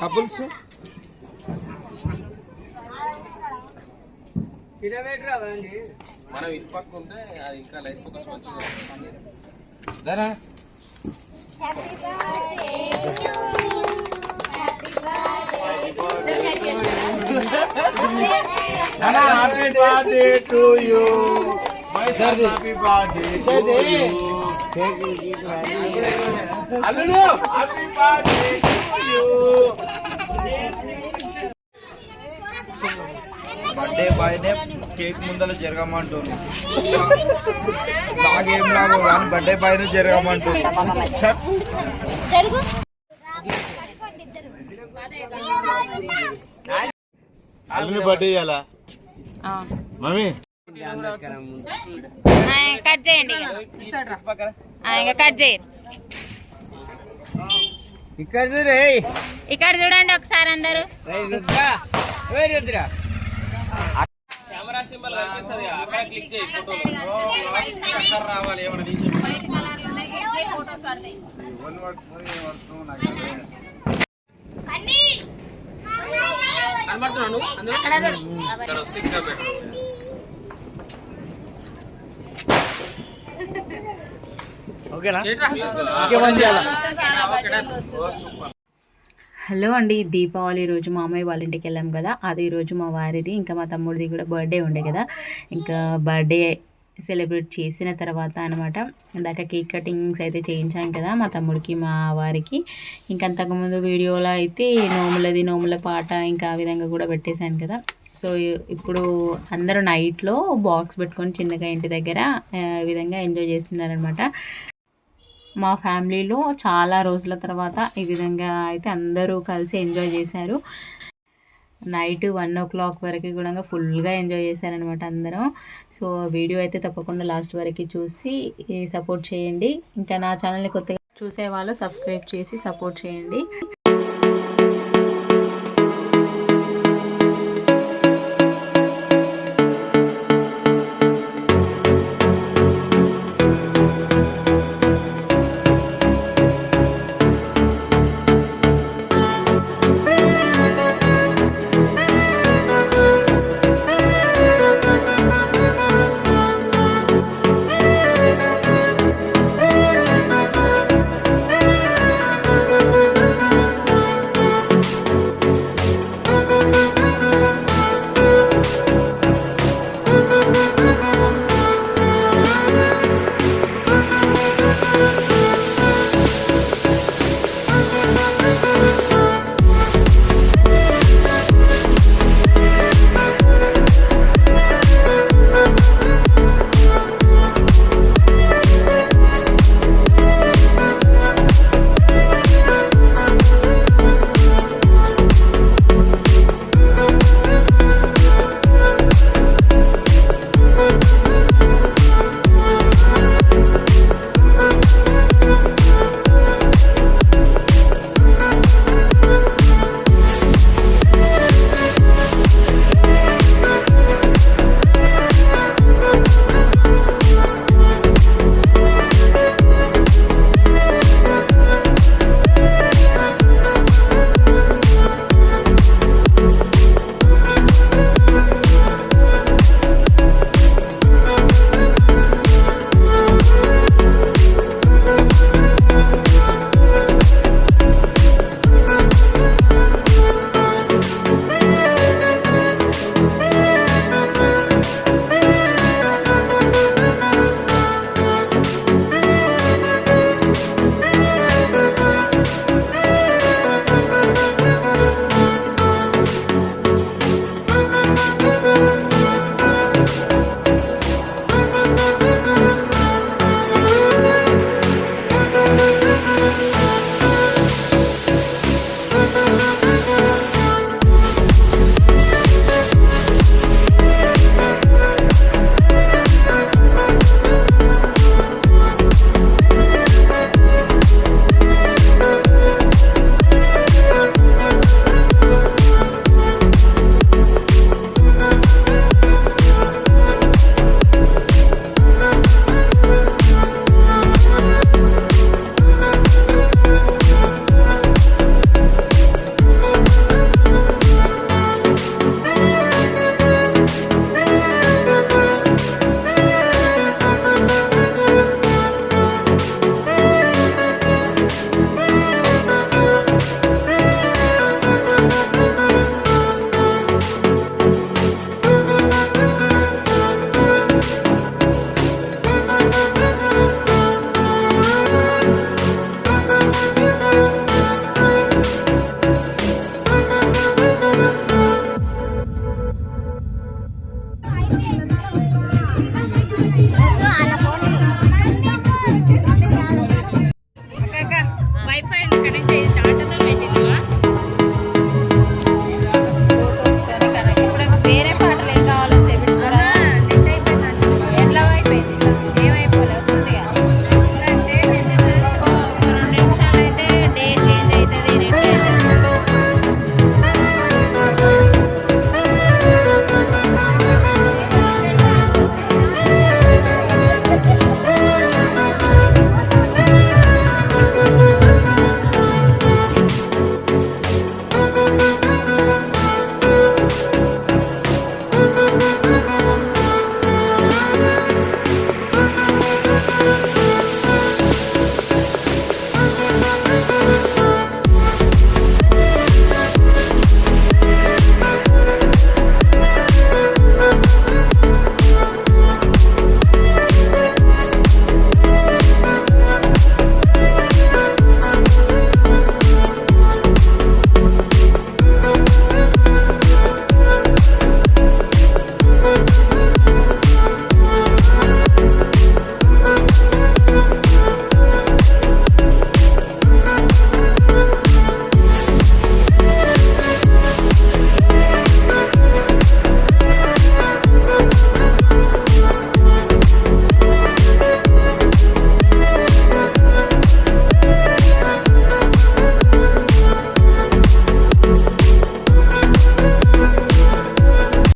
Couples? మనం ఇటు పక్క ఉంటే అది ఇంకా లైట్ ఫోకస్ వచ్చింది దారా happy birthday to you my happy birthday to you అల్లుడు happy birthday to you birthday boy నే కేక్ ముందర జరగమంటుంది నాకేం లాభం కానీ బర్త్డే బాయ్ నే జరగమంటుంది! అల్లుని బర్త్డే ఇయ్యాలా? మమ్మీ. కట్ చేయండి. ఇంకా కట్ చేయరు ఇక్కడ చూడే ఇక్కడ చూడండి ఒకసారి అందరూ. కెమెరా సింబల్ కనిపిస్తుంది అక్కడ క్లిక్ చేయి ఫోటో అక్కడ రావాలి ఏమైనా తీసి కనబడుతున్నాను. ఇక్కడ వస్తే ఇంకా better. ఓకేనా? హలో అండి దీపావళి రోజు మా అమ్మాయి వాళ్ళ ఇంటికి వెళ్ళాం కదా. అది రోజు మా వారిది. ఇంకా మా తమ్ముడిది కూడా బర్త్డే ఉండే కదా. ఇంకా బర్త్డే సెలబ్రేట్ చేసిన తర్వాత అనమాట ఇందాక కేక్ కటింగ్స్ అయితే చేయించాం కదా మా తమ్ముడికి మా వారికి. ఇంకా అంతకుముందు వీడియోలో అయితే నోములది నోముల పాట ఇంకా ఆ విధంగా కూడా పెట్టేశాను కదా. సో ఇప్పుడు అందరూ నైట్లో బాక్స్ పెట్టుకొని చిన్నగా ఇంటి దగ్గర విధంగా ఎంజాయ్ చేస్తున్నారనమాట మా ఫ్యామిలీలో చాలా రోజుల తర్వాత ఈ విధంగా అయితే అందరూ కలిసి ఎంజాయ్ చేశారు. నైట్ వన్ ఓ క్లాక్ వరకు కూడా ఫుల్గా ఎంజాయ్ చేశారనమాట అందరం. సో వీడియో అయితే తప్పకుండా లాస్ట్ వరకు చూసి సపోర్ట్ చేయండి. ఇంకా నా ఛానల్ని కొత్తగా చూసే వాళ్ళు సబ్స్క్రైబ్ చేసి సపోర్ట్ చేయండి. connecting.